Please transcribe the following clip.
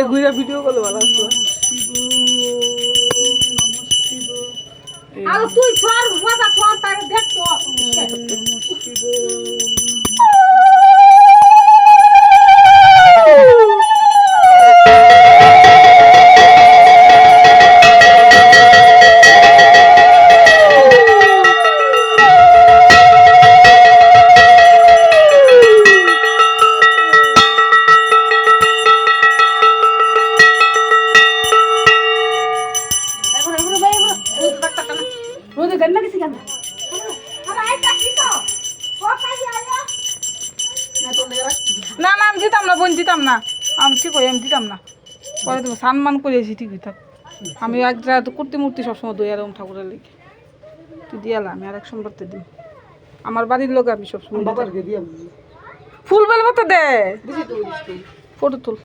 এদিকে ঘুরে ভিডিও করলে ভালো আসলো আর তুই ছড় মজা ছড় তাকে দেখতো তো ও কাজে আয়া না তো না আমি দিতাম না বোন দিতাম না। আমি ঠিক হয় আমি দিতাম না। পরে তুমি সম্মান করেছি ঠিকই থাক আমি এক জায়গায় তো কুর্তি মূর্তি সবসময় দই আর ঠাকুরের লেগে। তুই দিয়ালা আমি আর এক সোমবারতে দিই আমার বাড়ির লোক আমি সবসময় ফুল বেলবো তো দে। তো ফটো তুল।